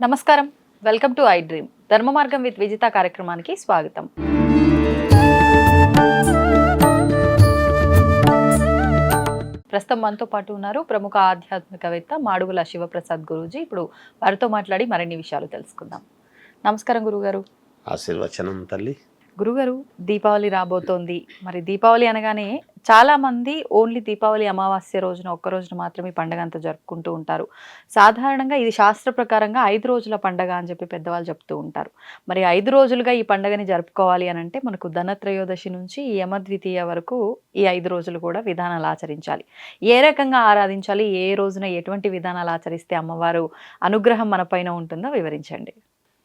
నమస్కారం. Welcome to I dream. ధర్మ మార్గం విత్ విజిత కార్యక్రమానికి స్వాగతం. ప్రస్తుతం మనతో పాటు ఉన్నారు ప్రముఖ ఆధ్యాత్మికవేత్త మాడుగుల శివప్రసాద్ గురూజీ. ఇప్పుడు వారితో మాట్లాడి మరిన్ని విషయాలు తెలుసుకుందాం. నమస్కారం గురుగారు. ఆశీర్వచనం తల్లి. గురుగారు దీపావళి రాబోతోంది. మరి దీపావళి అనగానే చాలా మంది ఓన్లీ దీపావళి అమావాస్య రోజున ఒక్క రోజున మాత్రమే పండగ అంతా జరుపుకుంటూ ఉంటారు. సాధారణంగా ఇది శాస్త్ర ప్రకారంగా ఐదు రోజుల పండగ అని చెప్పి పెద్దవాళ్ళు చెప్తూ ఉంటారు. మరి ఐదు రోజులుగా ఈ పండగని జరుపుకోవాలి అని అంటే మనకు ధనత్రయోదశి నుంచి యమద్వితీయ వరకు ఈ ఐదు రోజులు కూడా విధానాలు ఆచరించాలి. ఏ రకంగా ఆరాధించాలి ఏ రోజున ఎటువంటి విధానాలు ఆచరిస్తే అమ్మవారు అనుగ్రహం మన పైన ఉంటుందో వివరించండి.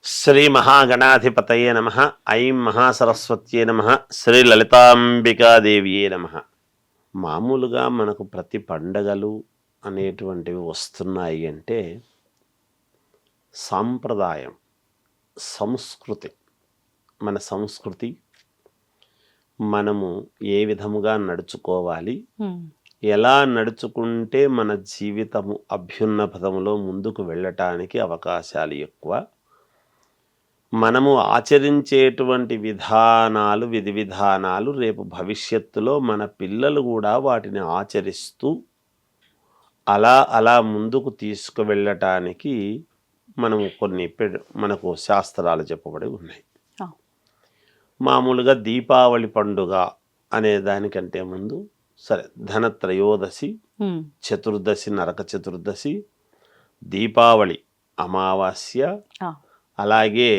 శ్రీ మహాగణాధిపతయే నమ ఐం మహాసరస్వత్యే నమ శ్రీ లలితాంబికాదేవియే నమ. మామూలుగా మనకు ప్రతి పండగలు అనేటువంటివి వస్తున్నాయి అంటే సాంప్రదాయం సంస్కృతి. మన సంస్కృతి మనము ఏ విధముగా నడుచుకోవాలి ఎలా నడుచుకుంటే మన జీవితము అభ్యున్న పదములో ముందుకు వెళ్ళటానికి అవకాశాలు ఎక్కువ మనము ఆచరించేటువంటి విధానాలు విధి విధానాలు రేపు భవిష్యత్తులో మన పిల్లలు కూడా వాటిని ఆచరిస్తూ అలా అలా ముందుకు తీసుకువెళ్ళటానికి మనము కొన్ని మనకు శాస్త్రాలు చెప్పబడి ఉన్నాయి. మామూలుగా దీపావళి పండుగ అనే దానికంటే ముందు సరే ధనత్రయోదశి చతుర్దశి నరక చతుర్దశి దీపావళి అమావాస్య అలాగే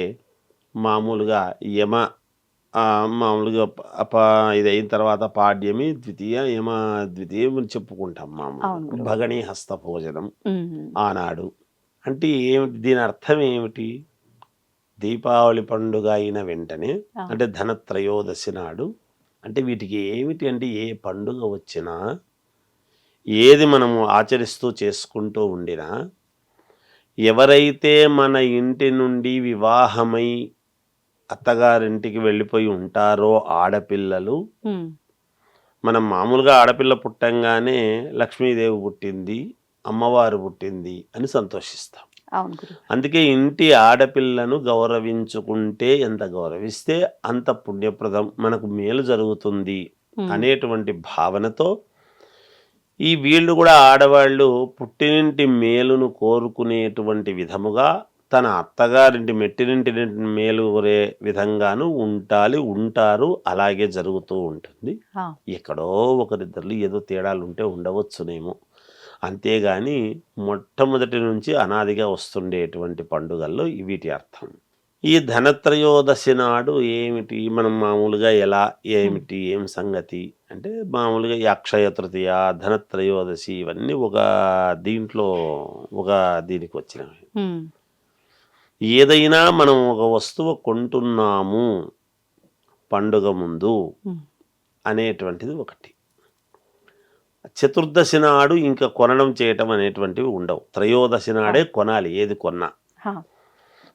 మామూలుగా యమ మామూలుగా ప- ఇది అయిన తర్వాత పాడ్యమి ద్వితీయ యమ ద్వితీయం అని చెప్పుకుంటాం మామూలు. భగణి హస్త భోజనం ఆనాడు అంటే ఏమిటి దీని అర్థం ఏమిటి దీపావళి పండుగ అయిన వెంటనే. అంటే ధనత్రయోదశి నాడు అంటే వీటికి ఏమిటి అంటే ఏ పండుగ వచ్చినా ఏది మనము ఆచరిస్తూ చేసుకుంటూ ఉండినా ఎవరైతే మన ఇంటి నుండి వివాహమై అత్తగారింటికి వెళ్ళిపోయి ఉంటారో ఆడపిల్లలు. మనం మామూలుగా ఆడపిల్ల పుట్టంగానే లక్ష్మీదేవి పుట్టింది అమ్మవారు పుట్టింది అని సంతోషిస్తాం. అందుకే ఇంటి ఆడపిల్లను గౌరవించుకుంటే ఎంత గౌరవిస్తే అంత పుణ్యప్రదం మనకు మేలు జరుగుతుంది అనేటువంటి భావనతో ఈ వీళ్ళు కూడా ఆడవాళ్ళు పుట్టినింటి మేలును కోరుకునేటువంటి విధముగా తన అత్తగారింటి మెట్టినింటి మేలు కోరే విధంగాను ఉండాలి ఉంటారు అలాగే జరుగుతూ ఉంటుంది. ఎక్కడో ఒకరిద్దరు ఏదో తేడాలు ఉంటే ఉండవచ్చునేమో. అంతేగాని మొట్టమొదటి నుంచి అనాదిగా వస్తుండేటువంటి పండుగల్లో వీటి అర్థం. ఈ ధనత్రయోదశి నాడు ఏమిటి? మనం మామూలుగా ఎలా ఏమిటి ఏం సంగతి? అంటే మామూలుగా ఈ అక్షయ తృతీయ ధనత్రయోదశి ఇవన్నీ ఒక దీంట్లో ఒక దీనికి వచ్చినవి. ఏదైనా మనం ఒక వస్తువు కొంటున్నాము పండుగ ముందు అనేటువంటిది ఒకటి. చతుర్దశి నాడు ఇంకా కొనడం చేయటం అనేటువంటివి ఉండవు. త్రయోదశి నాడే కొనాలి ఏది కొన్నా.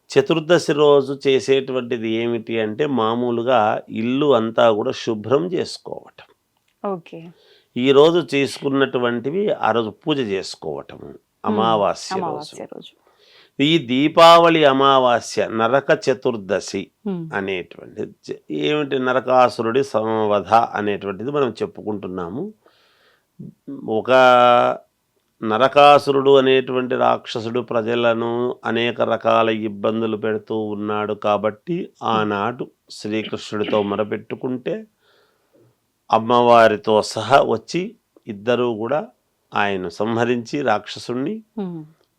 చతుర్దశి రోజు చేసేటువంటిది ఏమిటి అంటే మామూలుగా ఇల్లు అంతా కూడా శుభ్రం చేసుకోవటం. ఓకే. ఈ రోజు చేసుకున్నటువంటివి ఆ రోజు పూజ చేసుకోవటము అమావాస్య రోజు. ఈ దీపావళి అమావాస్య నరక చతుర్దశి అనేటువంటి ఏమిటి నరకాసురుడి సంవధ అనేటువంటిది మనం చెప్పుకుంటున్నాము. ఒక నరకాసురుడు అనేటువంటి రాక్షసుడు ప్రజలను అనేక రకాల ఇబ్బందులు పెడుతూ ఉన్నాడు కాబట్టి ఆనాడు శ్రీకృష్ణుడితో మొరపెట్టుకుంటే అమ్మవారితో సహా వచ్చి ఇద్దరూ కూడా ఆయన సంహరించి రాక్షసుణ్ణి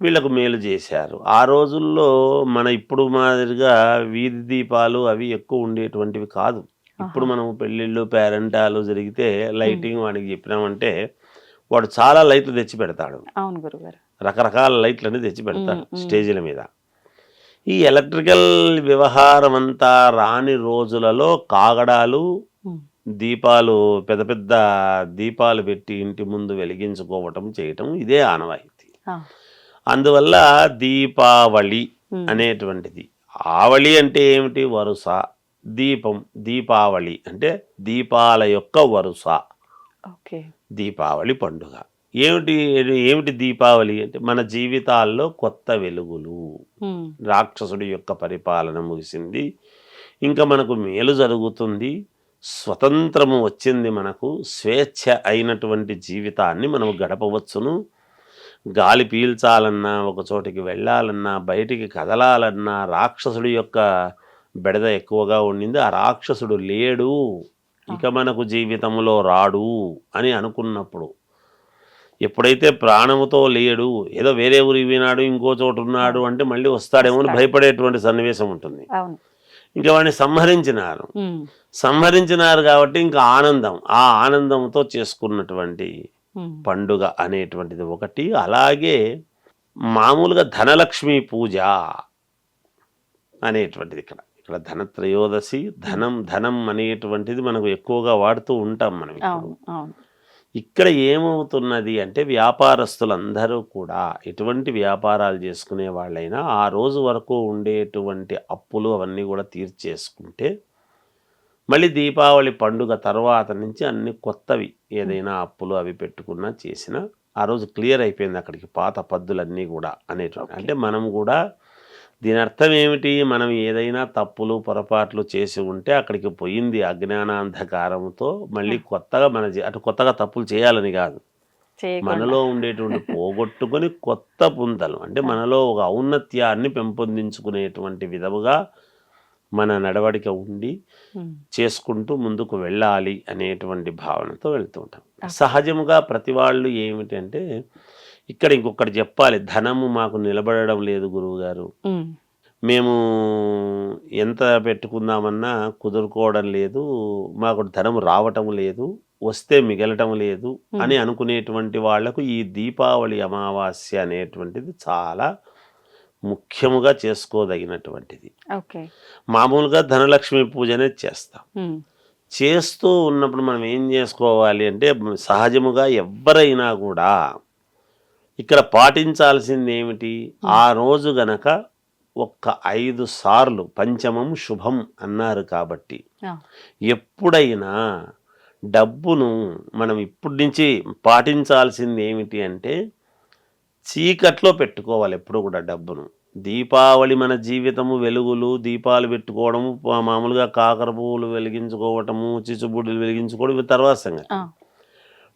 వీళ్ళకు మేలు చేశారు. ఆ రోజుల్లో మన ఇప్పుడు మాదిరిగా వీధి దీపాలు అవి ఎక్కువ ఉండేటువంటివి కాదు. ఇప్పుడు. మనం పెళ్ళిళ్ళు పేరెంటాలు జరిగితే లైటింగ్ వాడికి చెప్పినామంటే వాడు చాలా లైట్లు తెచ్చి పెడతాడు. అవును గురుగారు. రకరకాల లైట్లని తెచ్చి పెడతాడు. స్టేజీల మీద. ఈ ఎలక్ట్రికల్ వ్యవహారం అంతా రాని రోజులలో కాగడాలు దీపాలు పెద్ద పెద్ద దీపాలు పెట్టి ఇంటి ముందు వెలిగించుకోవటం చేయటం ఇదే ఆనవాయితీ. అందువల్ల దీపావళి అనేటువంటిది. ఆవళి అంటే ఏమిటి? వరుస. దీపం దీపావళి అంటే దీపాల యొక్క వరుస. ఓకే. దీపావళి పండుగ. ఏమిటి? ఏమిటి దీపావళి అంటే మన జీవితాల్లో కొత్త వెలుగులు. రాక్షసుడి యొక్క పరిపాలన ముగిసింది. ఇంకా మనకు మేలు జరుగుతుంది. స్వతంత్రము వచ్చింది మనకు. స్వేచ్ఛ అయినటువంటి జీవితాన్ని మనం గడపవచ్చును. గాలి పీల్చాలన్నా ఒక చోటికి వెళ్ళాలన్నా బయటికి కదలాలన్నా రాక్షసుడి యొక్క బెడద ఎక్కువగా ఉండింది. ఆ రాక్షసుడు లేడు. ఇక మనకు జీవితంలో రాడు అని అనుకున్నప్పుడు ఎప్పుడైతే ప్రాణముతో లేడు ఏదో వేరే ఊరికి పోయినాడు ఇంకో చోటు ఉన్నాడు అంటే మళ్ళీ వస్తాడేమో అని భయపడేటువంటి సన్నివేశం ఉంటుంది. ఇంకా వాడిని సంహరించినారు. సంహరించినారు కాబట్టి ఇంకా ఆనందం ఆ ఆనందంతో చేసుకున్నటువంటి పండుగ అనేటువంటిది ఒకటి. అలాగే మామూలుగా ధనలక్ష్మి పూజ అనేటువంటిది ఇక్కడ. ఇక్కడ ధనత్రయోదశి ధనం ధనం అనేటువంటిది మనకు ఎక్కువగా వాడుతూ ఉంటాం మనం ఇక్కడ ఏమవుతున్నది అంటే వ్యాపారస్తులందరూ కూడా ఎటువంటి వ్యాపారాలు చేసుకునే వాళ్ళైనా ఆ రోజు వరకు ఉండేటువంటి అప్పులు అవన్నీ కూడా తీర్చేసుకుంటే మళ్ళీ దీపావళి పండుగ తర్వాత నుంచి అన్ని కొత్తవి ఏదైనా అప్పులు అవి పెట్టుకున్నా చేసినా ఆ రోజు క్లియర్ అయిపోయింది అక్కడికి పాత పద్దులన్నీ కూడా అనేటువంటి. అంటే మనం కూడా దీని అర్థం ఏమిటి? మనం ఏదైనా తప్పులు పొరపాట్లు చేసి ఉంటే అక్కడికి పోయింది అజ్ఞానాంధకారంతో మళ్ళీ కొత్తగా మన అటు కొత్తగా తప్పులు చేయాలని కాదు. మనలో ఉండేటువంటి పోగొట్టుకొని కొత్త పుంతలు అంటే మనలో ఒక ఔన్నత్యాన్ని పెంపొందించుకునేటువంటి విధముగా మన నడవడిక ఉండి చేసుకుంటూ ముందుకు వెళ్ళాలి అనేటువంటి భావనతో వెళ్తూ ఉంటాం. సహజముగా ప్రతి వాళ్ళు ఏమిటంటే ఇక్కడ ఇంకొకటి చెప్పాలి ధనము మాకు నిలబడడం లేదు గురువుగారు. ఉమ్, మేము ఎంత పెట్టుకుందామన్నా కుదురుకోవడం లేదు మాకు ధనం రావటం లేదు వస్తే మిగలటం లేదు అని అనుకునేటువంటి వాళ్ళకు ఈ దీపావళి అమావాస్య అనేటువంటిది చాలా ముఖ్యముగా చేసుకోదగినటువంటిది. మామూలుగా ధనలక్ష్మి పూజనే చేస్తాం. ఉమ్, చేస్తూ ఉన్నప్పుడు మనం ఏం చేసుకోవాలి అంటే సహజముగా ఎవ్వరైనా కూడా ఇక్కడ పాటించాల్సింది ఏమిటి? ఆ రోజు గనక ఒక్క ఐదు సార్లు పంచమం శుభం అన్నారు కాబట్టి ఎప్పుడైనా డబ్బును మనం ఇప్పటి నుంచి పాటించాల్సింది ఏమిటి అంటే చీకట్లో పెట్టుకోవాలి ఎప్పుడు కూడా డబ్బును. దీపావళి మన జీవితము వెలుగులు దీపాలు పెట్టుకోవడము మామూలుగా కాకర పువ్వులు వెలిగించుకోవటము చిచ్చుబుడ్డులు వెలిగించుకోవడం తర్వాత సంగతి.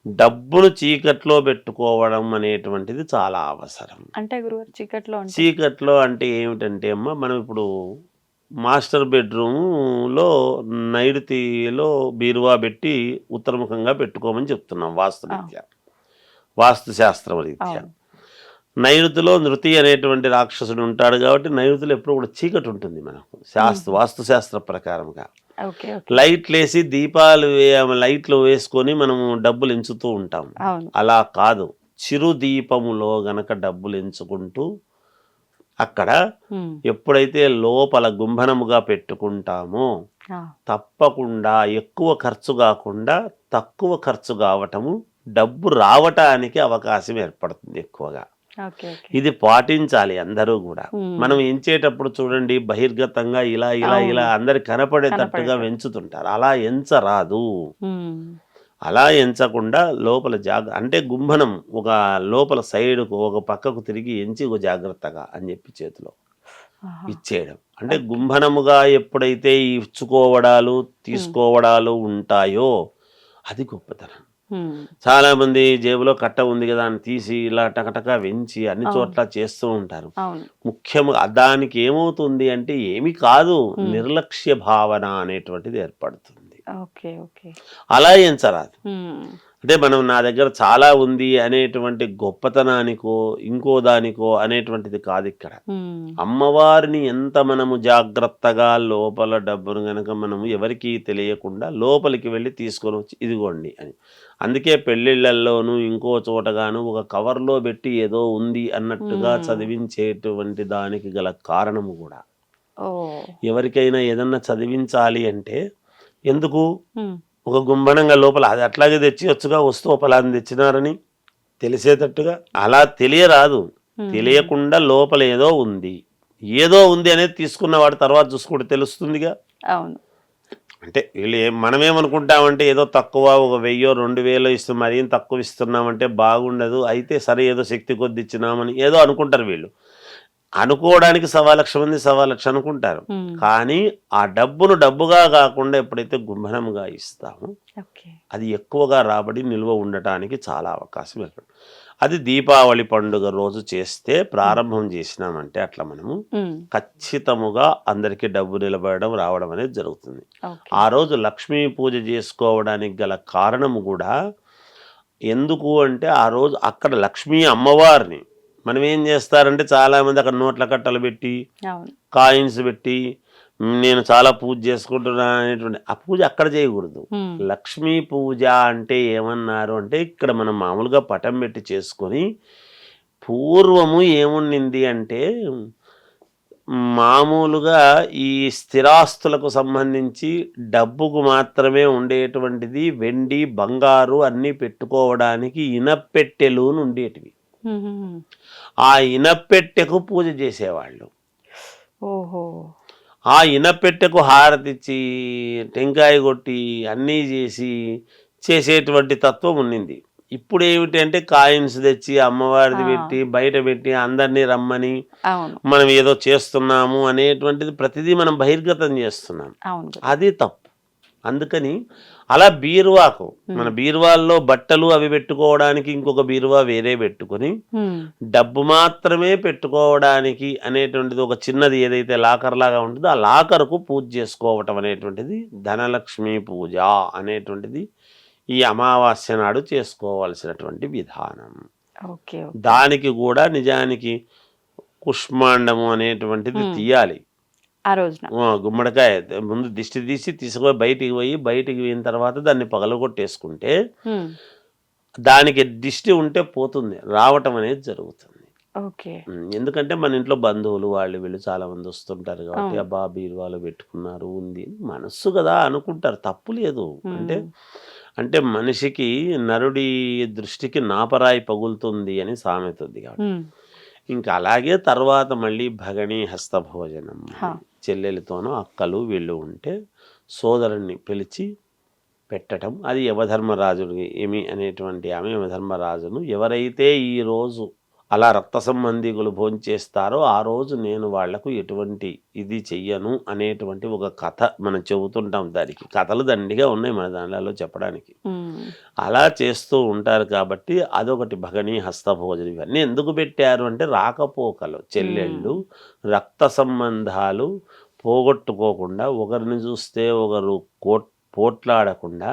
డబ్బును చీకట్లో పెట్టుకోవడం అనేటువంటిది చాలా అవసరం. అంటే గురుగారు చీకట్లో అంటే? చీకట్లో అంటే ఏమిటంటే అమ్మ మనం ఇప్పుడు మాస్టర్ బెడ్రూమ్లో నైరుతిలో బీరువా పెట్టి ఉత్తరముఖంగా పెట్టుకోమని చెప్తున్నాం వాస్తు రీత్యా. వాస్తు శాస్త్రం రీత్యా. నైరుతిలో నృతి అనేటువంటి రాక్షసుడు ఉంటాడు కాబట్టి నైరుతిలో ఎప్పుడు కూడా చీకటి ఉంటుంది మనకు. శాస్త్ర వాస్తు శాస్త్ర ప్రకారంగా. లైట్లు వేసి దీపాలు లైట్లు వేసుకొని మనము డబ్బులు ఎంచుతూ ఉంటాం. అలా కాదు. చిరు దీపములో గనక డబ్బులు ఎంచుకుంటూ అక్కడ ఉమ్, ఎప్పుడైతే లోపల గుంభనముగా పెట్టుకుంటామో తప్పకుండా ఎక్కువ ఖర్చు కాకుండా తక్కువ ఖర్చు కావటము డబ్బు రావటానికి అవకాశం ఏర్పడుతుంది ఎక్కువగా. ఇది పాటించాలి అందరూ కూడా. మనం ఎంచేటప్పుడు చూడండి బహిర్గతంగా ఇలా ఇలా. ఇలా అందరి కనపడేటట్టుగా కనపడేటట్టు. వెంచుతుంటారు. అలా ఎంచరాదు. అలా ఎంచకుండా లోపల జాగ అంటే గుంభనం ఒక లోపల సైడ్కు ఒక పక్కకు తిరిగి ఎంచి ఒక జాగ్రత్తగా అని చెప్పి చేతిలో ఇచ్చేయడం. అంటే గుంభనముగా ఎప్పుడైతే ఇచ్చుకోవడాలు తీసుకోవడాలు ఉంటాయో అది గొప్పతనం. ఉమ్, చాలా మంది జేబులో కట్ట ఉంది కదా అని తీసి ఇలా టకటక వెంచి అన్ని. చోట్ల చేస్తూ ఉంటారు. ముఖ్యంగా దానికి ఏమవుతుంది అంటే ఏమి కాదు. నిర్లక్ష్య భావన అనేటువంటిది ఏర్పడుతుంది. అలా ఎంచరాదు ఉమ్, అంటే మనం నా దగ్గర చాలా ఉంది అనేటువంటి గొప్పతనానికో ఇంకో దానికో అనేటువంటిది కాదు ఇక్కడ. అమ్మవారిని ఎంత మనము జాగ్రత్తగా లోపల డబ్బును గనక మనము ఎవరికీ తెలియకుండా లోపలికి వెళ్ళి తీసుకొని వచ్చి ఇదిగోండి అని. అందుకే పెళ్ళిళ్ళల్లోనూ ఇంకో చోటగాను ఒక కవర్లో పెట్టి ఏదో ఉంది అన్నట్టుగా. చదివించేటువంటి దానికి గల కారణము కూడా. ఎవరికైనా ఏదన్నా చదివించాలి అంటే ఎందుకు? ఒక గుంభనంగా లోపల అది అట్లాగే తెచ్చివచ్చుగా వస్తువు పలాని తెచ్చినారని తెలిసేటట్టుగా అలా తెలియరాదు. తెలియకుండా లోపల ఏదో ఉంది. ఏదో ఉంది అనేది తీసుకున్నవాడు తర్వాత చూసుకుంటే తెలుస్తుందిగా. అవును. అంటే వీళ్ళు ఏం మనమేమనుకుంటామంటే ఏదో తక్కువ ఒక వెయ్యో రెండు వేలో ఇస్తూ మరీ తక్కువ ఇస్తున్నామంటే బాగుండదు. అయితే సరే ఏదో శక్తి కొద్ది ఇచ్చినామని ఏదో అనుకుంటారు వీళ్ళు. అనుకోవడానికి సవా లక్ష మంది సవా లక్ష అనుకుంటారు. కానీ ఆ డబ్బును డబ్బుగా కాకుండా ఎప్పుడైతే గుంభనంగా ఇస్తామో అది ఎక్కువగా రాబడి నిల్వ ఉండటానికి చాలా అవకాశం ఏర్పడు. అది దీపావళి పండుగ రోజు చేస్తే ప్రారంభం చేసినామంటే అట్లా మనము. ఖచ్చితముగా అందరికీ డబ్బు నిలబడడం రావడం అనేది జరుగుతుంది. ఆ రోజు లక్ష్మీ పూజ చేసుకోవడానికి గల కారణము కూడా ఎందుకు అంటే ఆ రోజు అక్కడ లక్ష్మీ అమ్మవారిని మనం ఏం చేస్తారంటే చాలామంది అక్కడ నోట్ల కట్టలు పెట్టి కాయిన్స్ పెట్టి "మ్, నేను చాలా పూజ చేసుకుంటున్నాను అనేటువంటి ఆ పూజ అక్కడ చేయకూడదు. లక్ష్మీ పూజ అంటే ఏమన్నారు అంటే ఇక్కడ మనం మామూలుగా పటం పెట్టి చేసుకొని పూర్వము ఏముండింది అంటే మామూలుగా ఈ స్థిరాస్తులకు సంబంధించి డబ్బుకు మాత్రమే ఉండేటువంటిది వెండి బంగారు అన్నీ పెట్టుకోవడానికి ఇనపెట్టెలు ఉండేటివి. ఆ ఇనపెట్టెకు పూజ చేసేవాళ్ళు. ఓహో. ఆ ఇనపెట్టెకు హారతిచ్చి టెంకాయ కొట్టి అన్నీ చేసి చేసేటువంటి తత్వం ఉండింది ఇప్పుడు ఏమిటి అంటే కాయిన్స్ తెచ్చి అమ్మవారిది. పెట్టి బయట పెట్టి అందరినీ రమ్మని మనం ఏదో చేస్తున్నాము అనేటువంటిది ప్రతిదీ మనం బహిర్గతం చేస్తున్నాం. అది తప్పు. అందుకని అలా బీరువాకు మన బీరువాల్లో బట్టలు అవి పెట్టుకోవడానికి ఇంకొక బీరువా వేరే పెట్టుకొని. డబ్బు మాత్రమే పెట్టుకోవడానికి అనేటువంటిది ఒక చిన్నది ఏదైతే లాకర్ లాగా ఉంటుందో ఆ లాకర్కు పూజ చేసుకోవటం అనేటువంటిది ధనలక్ష్మి పూజ అనేటువంటిది ఈ అమావాస్య నాడు చేసుకోవాల్సినటువంటి విధానం. దానికి కూడా నిజానికి కుష్మాండము అనేటువంటిది. తీయాలి ఆ రోజున గుమ్మడికాయ ముందు దిష్టి తీసి తీసుకుపోయి బయటికి పోయి బయటికి పోయిన తర్వాత దాన్ని పగలగొట్టేసుకుంటే. దానికి దిష్టి ఉంటే పోతుంది రావటం అనేది జరుగుతుంది ఎందుకంటే మన ఇంట్లో బంధువులు వాళ్ళు వీళ్ళు చాలా మంది వస్తుంటారు కాబట్టి. అబ్బా బీరువాలో పెట్టుకున్నారు ఉంది మనస్సు కదా అనుకుంటారు తప్పు లేదు. అంటే అంటే మనిషికి నరుడి దృష్టికి నాపరాయి పగులుతుంది అని సామెత ఉంది కాబట్టి. ఇంకా అలాగే తర్వాత మళ్ళీ భగణి హస్తభోజనం హా. చెల్లెలతోనూ అక్కలు వీళ్ళు ఉంటే సోదరుణ్ణి పిలిచి పెట్టడం అది యమధర్మరాజుని ఏమి అనేటువంటి ఆమె యమధర్మరాజును ఎవరైతే ఈ రోజు అలా రక్త సంబంధికులు భోంచేస్తారో ఆ రోజు నేను వాళ్ళకు ఎటువంటి ఇది చెయ్యను అనేటువంటి ఒక కథ మనం చెబుతుంటాం దానికి. కథలు దండిగా ఉన్నాయి మన దానిలో చెప్పడానికి. అలా చేస్తూ ఉంటారు కాబట్టి అదొకటి భగని హస్తభోజనం ఇవన్నీ ఎందుకు పెట్టారు అంటే రాకపోకలు చెల్లెళ్ళు రక్త సంబంధాలు పోగొట్టుకోకుండా ఒకరిని చూస్తే ఒకరు కోట్ పోట్లాడకుండా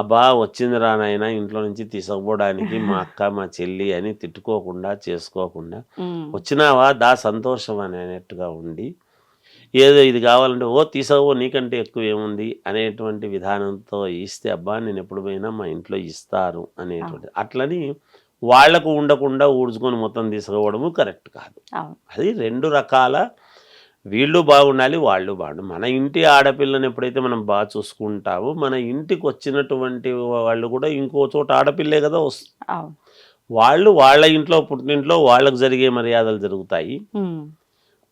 అబ్బా వచ్చింది రానైనా ఇంట్లో నుంచి తీసుకుపోవడానికి మా అక్క మా చెల్లి అని తిట్టుకోకుండా చేసుకోకుండా. వచ్చినావా? దా సంతోషం అని అనేట్టుగా ఉండి ఏదో ఇది కావాలంటే ఓ తీసుకో నీకంటే ఎక్కువ ఏముంది? అనేటువంటి విధానంతో ఇస్తే అబ్బా నేను ఎప్పుడు పోయినా మా ఇంట్లో ఇస్తారు అనేటువంటి. అట్లని వాళ్ళకు ఉండకుండా ఊడ్చుకొని మొత్తం తీసుకోవడము కరెక్ట్ కాదు. అది రెండు రకాల వీళ్ళు బాగుండాలి వాళ్ళు బాగుండాలి. మన ఇంటి ఆడపిల్లని ఎప్పుడైతే మనం బాగా చూసుకుంటామో మన ఇంటికి వచ్చినటువంటి వాళ్ళు కూడా ఇంకో చోట ఆడపిల్లే కదా వస్తుంది వాళ్ళు వాళ్ళ ఇంట్లో పుట్టినింట్లో వాళ్ళకు జరిగే మర్యాదలు జరుగుతాయి.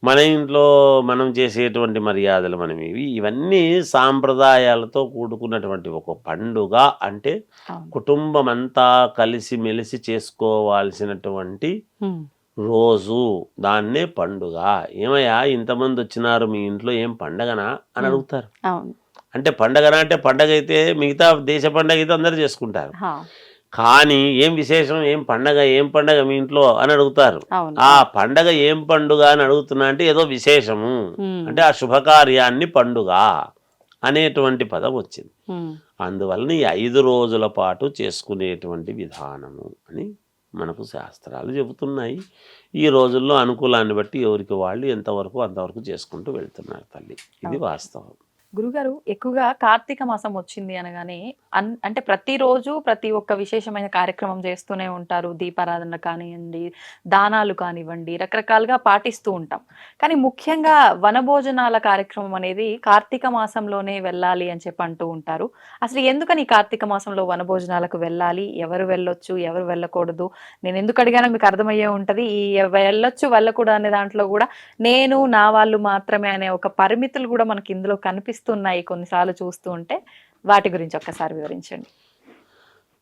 మన ఇంట్లో మనం చేసేటువంటి మర్యాదలు మనం ఇవి ఇవన్నీ సాంప్రదాయాలతో కూడుకున్నటువంటి ఒక పండుగ అంటే కుటుంబం అంతా కలిసి మెలిసి చేసుకోవాల్సినటువంటి. రోజు దాన్నే పండుగ. ఏమయ్యా ఇంతమంది వచ్చినారు మీ ఇంట్లో ఏం పండగనా? అని. అడుగుతారు. అవును. అంటే పండగనా అంటే పండగ అయితే మిగతా దేశ పండగ అయితే అందరూ చేసుకుంటారు. కానీ ఏం విశేషం ఏం పండగ ఏం పండగ మీ ఇంట్లో అని అడుగుతారు. ఆ పండగ ఏం పండుగ అని అడుగుతున్నా అంటే ఏదో విశేషము. అంటే ఆ శుభకార్యాన్ని పండుగ అనేటువంటి పదం వచ్చింది. అందువలన ఈ ఐదు రోజుల పాటు చేసుకునేటువంటి విధానము అని మనకు శాస్త్రాలు చెబుతున్నాయి. ఈ రోజుల్లో అనుకూలాన్ని బట్టి ఎవరికి వాళ్ళు ఎంతవరకు అంతవరకు చేసుకుంటూ వెళ్తున్నారు తల్లి. ఇది. వాస్తవం. గురుగారు ఎక్కువగా కార్తీక మాసం వచ్చింది అనగానే అన్ అంటే ప్రతిరోజు ప్రతి ఒక్క విశేషమైన కార్యక్రమం చేస్తూనే ఉంటారు. దీపారాధన కానివ్వండి దానాలు కానివ్వండి రకరకాలుగా పాటిస్తూ ఉంటాం. కానీ ముఖ్యంగా వనభోజనాల కార్యక్రమం అనేది కార్తీక మాసంలోనే వెళ్ళాలి అని చెప్పి అంటూ ఉంటారు. అసలు ఎందుకని కార్తీక మాసంలో వనభోజనాలకు వెళ్ళాలి? ఎవరు వెళ్ళొచ్చు? ఎవరు వెళ్ళకూడదు? నేను ఎందుకు అడిగానో మీకు అర్థమయ్యే ఉంటది. ఈ వెళ్ళొచ్చు వెళ్ళకూడదు అనే దాంట్లో కూడా నేను నా వాళ్ళు మాత్రమే అనే ఒక పరిమితులు కూడా మనకి ఇందులో కనిపిస్తాయి అనిపిస్తున్నాయి కొన్నిసార్లు చూస్తూ ఉంటే వాటి గురించి ఒక్కసారి వివరించండి.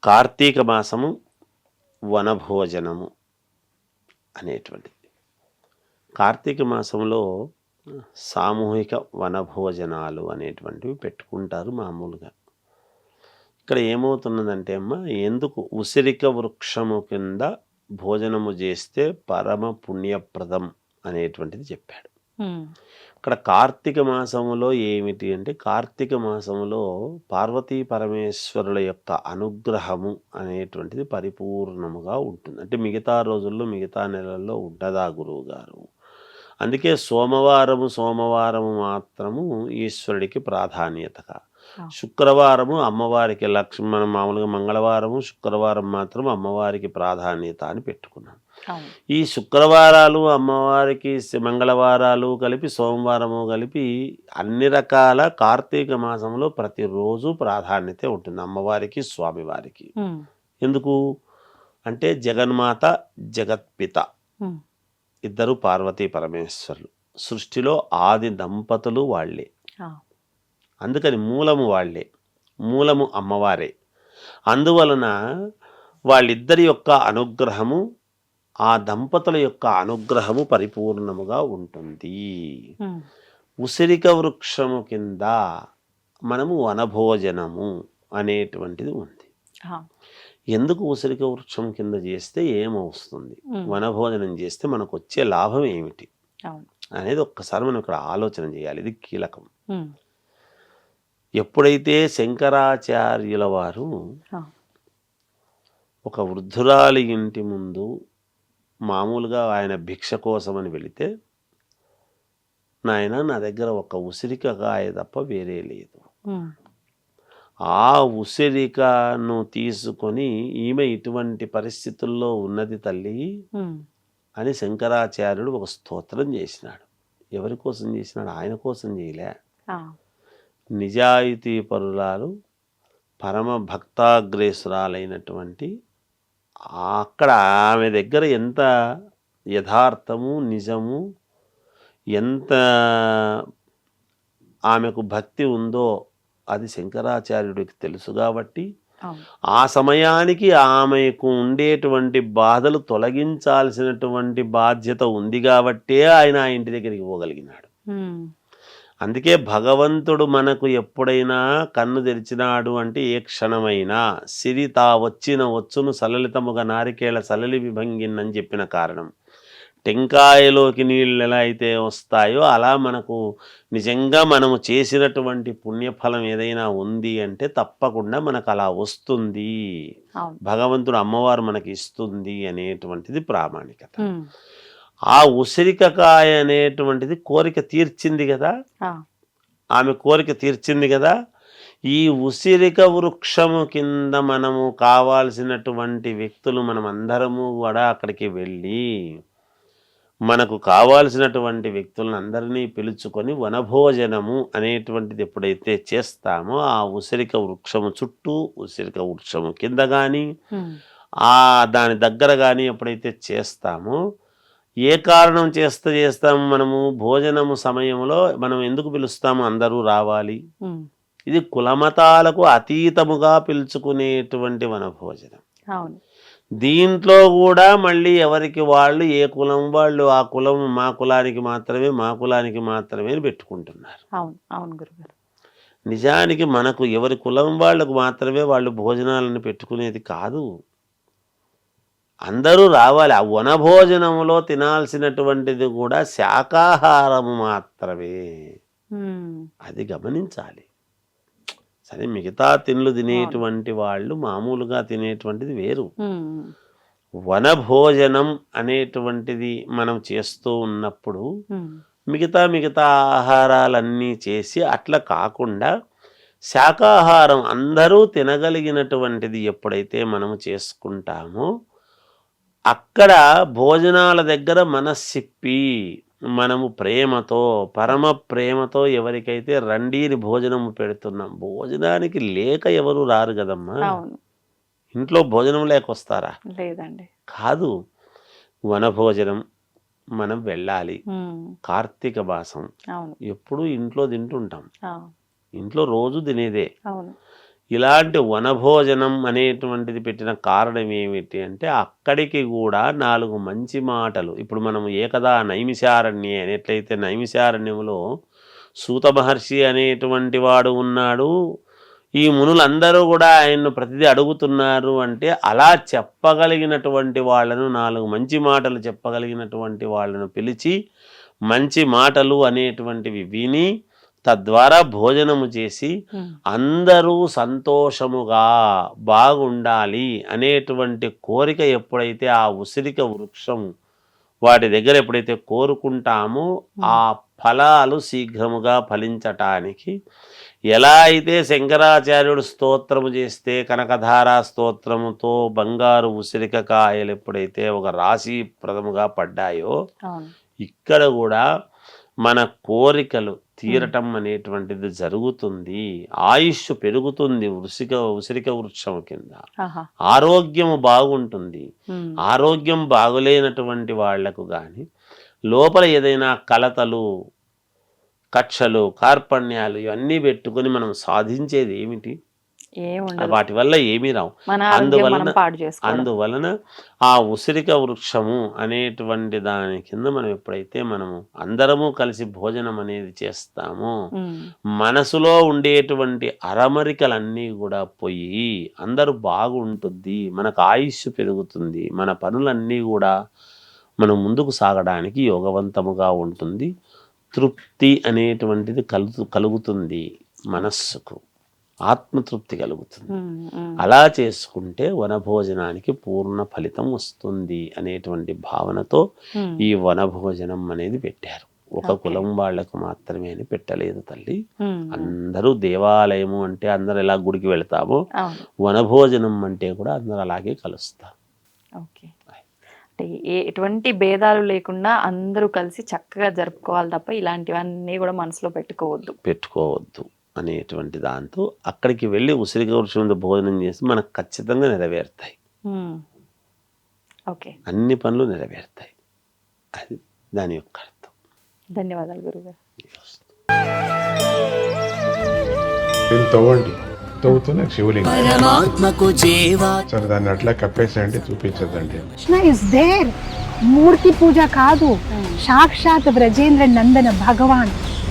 కార్తీక మాసము వనభోజనము అనేటువంటిది. కార్తీక మాసంలో సామూహిక వనభోజనాలు అనేటువంటివి పెట్టుకుంటారు మామూలుగా. ఇక్కడ ఏమవుతున్నదంటే అమ్మ ఎందుకు ఉసిరిక వృక్షము కింద భోజనము చేస్తే పరమ పుణ్యప్రదం అనేటువంటిది చెప్పాడు. ఇక్కడ కార్తీక మాసములో ఏమిటి అంటే కార్తీక మాసములో పార్వతీ పరమేశ్వరుల యొక్క అనుగ్రహము అనేటువంటిది పరిపూర్ణముగా ఉంటుంది. అంటే మిగతా రోజుల్లో మిగతా నెలల్లో ఉండదా గురువు గారు? అందుకే సోమవారము సోమవారము మాత్రము ఈశ్వరుడికి ప్రాధాన్యతగా ఆ. శుక్రవారము అమ్మవారికి లక్ష్మి మనం మామూలుగా మంగళవారము శుక్రవారం మాత్రం అమ్మవారికి ప్రాధాన్యత అని పెట్టుకున్నాం ఈ శుక్రవారాలు అమ్మవారికి మంగళవారాలు కలిపి సోమవారము కలిపి అన్ని రకాల కార్తీక మాసంలో ప్రతిరోజు ప్రాధాన్యత ఉంటుంది అమ్మవారికి స్వామివారికి. ఎందుకు? అంటే జగన్మాత జగత్పిత. ఇద్దరు పార్వతీ పరమేశ్వరులు. సృష్టిలో ఆది దంపతులు వాళ్ళే. ఆ, అందుకని మూలము వాళ్ళే. మూలము అమ్మవారే. అందువలన వాళ్ళిద్దరి యొక్క అనుగ్రహము ఆ దంపతుల యొక్క అనుగ్రహము పరిపూర్ణముగా ఉంటుంది. ఉసిరిక వృక్షము కింద మనము వనభోజనము అనేటువంటిది ఉంది. ఎందుకు ఉసిరిక వృక్షం కింద చేస్తే ఏమవుతుంది వనభోజనం చేస్తే మనకు వచ్చే లాభం ఏమిటి? అనేది ఒక్కసారి మనం ఇక్కడ ఆలోచన చేయాలి. ఇది కీలకం. ఎప్పుడైతే శంకరాచార్యుల వారు ఒక వృద్ధురాలి ఇంటి ముందు మామూలుగా ఆయన భిక్ష కోసమని వెళితే నాయన నా దగ్గర ఒక ఉసిరికకాయ తప్ప వేరే లేదు. ఆ. ఉసిరికను తీసుకొని ఈమె ఇటువంటి పరిస్థితుల్లో ఉన్నది తల్లి అని శంకరాచార్యుడు ఒక స్తోత్రం చేసినాడు. ఎవరి కోసం చేసినాడు? ఆయన కోసం చేయలే. నిజాయితీ పరురాలు పరమ భక్తాగ్రేసురాలైనటువంటి అక్కడ ఆమె దగ్గర ఎంత యథార్థము నిజము ఎంత ఆమెకు భక్తి ఉందో అది శంకరాచార్యుడికి తెలుసు కాబట్టి ఆ సమయానికి ఆమెకు ఉండేటువంటి బాధలు తొలగించాల్సినటువంటి బాధ్యత ఉంది కాబట్టే ఆయన ఆ ఇంటి దగ్గరికి పోగలిగినాడు. అందుకే భగవంతుడు మనకు ఎప్పుడైనా కన్ను తెరిచినాడు అంటే ఏ క్షణమైనా సిరి తా వచ్చిన వచ్చును సలలితముగా నారికేళ సలలి విభంగిన్ అని చెప్పిన కారణం. టెంకాయలోకి నీళ్ళు ఎలా అయితే వస్తాయో అలా మనకు నిజంగా మనము చేసినటువంటి పుణ్యఫలం ఏదైనా ఉంది అంటే తప్పకుండా మనకు అలా వస్తుంది. భగవంతుడు అమ్మవారు మనకి ఇస్తుంది అనేటువంటిది ప్రామాణికత. ఆ ఉసిరికకాయ అనేటువంటిది కోరిక తీర్చింది కదా. ఆమె కోరిక తీర్చింది కదా. ఈ ఉసిరిక వృక్షము కింద మనము కావాల్సినటువంటి వ్యక్తులు మనం అందరము కూడా అక్కడికి వెళ్ళి మనకు కావాల్సినటువంటి వ్యక్తులను అందరినీ పిలుచుకొని వనభోజనము అనేటువంటిది ఎప్పుడైతే చేస్తామో ఆ ఉసిరిక వృక్షము చుట్టూ ఉసిరిక వృక్షము కింద కానీ ఆ దాని దగ్గర కానీ ఎప్పుడైతే చేస్తామో ఏ కారణం చేస్తే చేస్తాము మనము? భోజనము సమయంలో మనం ఎందుకు పిలుస్తాము? అందరూ రావాలి. ఇది కులమతాలకు అతీతముగా పిలుచుకునేటువంటి మన భోజనం అవును. దీంట్లో కూడా మళ్ళీ ఎవరికి వాళ్ళు ఏ కులం వాళ్ళు ఆ కులం మా కులానికి మాత్రమే మా కులానికి మాత్రమే పెట్టుకుంటున్నారు. అవును. అవును గురుగారు. నిజానికి మనకు ఎవరి కులం వాళ్ళకు మాత్రమే వాళ్ళు భోజనాలను పెట్టుకునేది కాదు. అందరూ రావాలి. ఆ వనభోజనంలో తినాల్సినటువంటిది కూడా శాకాహారము మాత్రమే. అది గమనించాలి. సరే మిగతా తిండ్లు తినేటువంటి వాళ్ళు మామూలుగా తినేటువంటిది వేరు. వనభోజనం అనేటువంటిది మనం చేస్తూ ఉన్నప్పుడు మిగతా మిగతా ఆహారాలన్నీ చేసి అట్లా కాకుండా శాకాహారం అందరూ తినగలిగినటువంటిది ఎప్పుడైతే మనము చేసుకుంటామో అక్కడ భోజనాల దగ్గర మనస్సిప్పి మనము ప్రేమతో పరమ ప్రేమతో ఎవరికైతే రండీని భోజనము పెడుతున్నాం భోజనానికి లేక ఎవరు రారు కదమ్మా? ఇంట్లో భోజనం లేక వస్తారా లేదండి. కాదు. వనభోజనం మనం వెళ్ళాలి. కార్తీక మాసం. ఎప్పుడు ఇంట్లో తింటుంటాం. ఇంట్లో రోజు తినేదే. ఇలాంటి వనభోజనం అనేటువంటిది పెట్టిన కారణం ఏమిటి అంటే అక్కడికి కూడా నాలుగు మంచి మాటలు. ఇప్పుడు మనం ఏకదా నైమిషారణ్యం అనేట్లయితే నైమిషారణ్యంలో సూత మహర్షి అనేటువంటి వాడు ఉన్నాడు ఈ మునులందరూ కూడా ఆయన్ను ప్రతిదీ అడుగుతున్నారు అంటే అలా చెప్పగలిగినటువంటి వాళ్ళను నాలుగు మంచి మాటలు చెప్పగలిగినటువంటి వాళ్ళను పిలిచి మంచి మాటలు అనేటువంటివి విని తద్వారా భోజనము చేసి అందరూ సంతోషముగా బాగుండాలి అనేటువంటి కోరిక ఎప్పుడైతే ఆ ఉసిరిక వృక్షం వాటి దగ్గర ఎప్పుడైతే కోరుకుంటామో ఆ ఫలాలు శీఘ్రముగా ఫలించటానికి ఎలా అయితే శంకరాచార్యుడు స్తోత్రము చేస్తే కనకధార స్తోత్రముతో బంగారు ఉసిరిక కాయలు ఎప్పుడైతే ఒక రాశిప్రదముగా పడ్డాయో ఇక్కడ కూడా మన కోరికలు తీరటం అనేటువంటిది జరుగుతుంది. ఆయుష్ పెరుగుతుంది ఉసిక ఉసిరిక వృక్షం కింద. ఆహా. ఆరోగ్యము బాగుంటుంది. ఆరోగ్యం బాగులేనటువంటి వాళ్ళకు కానీ లోపల ఏదైనా కలతలు కక్షలు కార్పణ్యాలు ఇవన్నీ పెట్టుకొని మనం సాధించేది ఏమిటి? వాటి వల్ల ఏమీ రావు. అందువలన- అందువలన ఆ ఉసిరిక వృక్షము అనేటువంటి దాని కింద మనం ఎప్పుడైతే మనము అందరము కలిసి భోజనం అనేది చేస్తామో మనసులో ఉండేటువంటి అరమరికలన్నీ కూడా పోయి అందరూ బాగుంటుంది మనకు ఆయుష్ పెరుగుతుంది మన పనులన్నీ కూడా మనం ముందుకు సాగడానికి యోగవంతముగా ఉంటుంది. తృప్తి అనేటువంటిది కలుగు కలుగుతుంది మనస్సుకు. ఆత్మతృప్తి కలుగుతుంది. అలా చేసుకుంటే వనభోజనానికి పూర్ణ ఫలితం వస్తుంది అనేటువంటి భావనతో ఈ వనభోజనం అనేది పెట్టారు. ఒక. కులం వాళ్ళకు మాత్రమే అని పెట్టలేదు తల్లి. అందరూ దేవాలయము అంటే అందరు ఎలా గుడికి వెళ్తామో వనభోజనం అంటే కూడా అందరు అలాగే కలుస్తారు. ఓకే. అంటే ఎటువంటి భేదాలు లేకుండా అందరూ కలిసి చక్కగా జరుపుకోవాలి తప్ప ఇలాంటివన్నీ కూడా మనసులో పెట్టుకోవద్దు. పెట్టుకోవద్దు. అనేటువంటి దాంతో అక్కడికి వెళ్ళి ఉసిరిక వృక్షం మీద భోజనం చేసి మనకు ఖచ్చితంగా నెరవేరుతాయి. ఓకే. అన్ని పనులు నెరవేరుతాయి. అది దాని యొక్క అర్థం. ధన్యవాదాలు గురుగారు. తవ్వండి. తవ్వుతూనే శివలింగం. పరమాత్మకు జీవా. సరే దాన్ని అట్లా కప్పేసేయండి చూపించదండి కృష్ణ ఇస్ దేర్ మూర్తి పూజ కాదు. సాక్షాత్ బ్రజేంద్ర నందన భగవాన్.